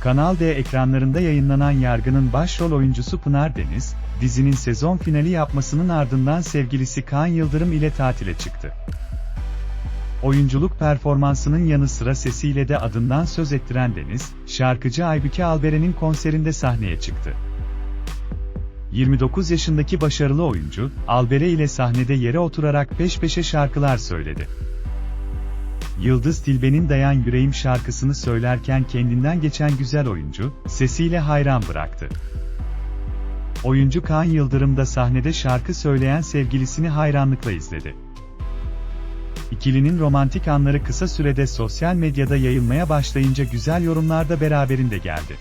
Kanal D ekranlarında yayınlanan Yargı'nın başrol oyuncusu Pınar Deniz, dizinin sezon finali yapmasının ardından sevgilisi Kaan Yıldırım ile tatile çıktı. Oyunculuk performansının yanı sıra sesiyle de adından söz ettiren Deniz, şarkıcı Aybüke Alberen'in konserinde sahneye çıktı. 29 yaşındaki başarılı oyuncu, Albere ile sahnede yere oturarak peş peşe şarkılar söyledi. Yıldız Tilbe'nin Dayan Yüreğim şarkısını söylerken kendinden geçen güzel oyuncu, sesiyle hayran bıraktı. Oyuncu Kaan Yıldırım da sahnede şarkı söyleyen sevgilisini hayranlıkla izledi. İkilinin romantik anları kısa sürede sosyal medyada yayılmaya başlayınca güzel yorumlar da beraberinde geldi.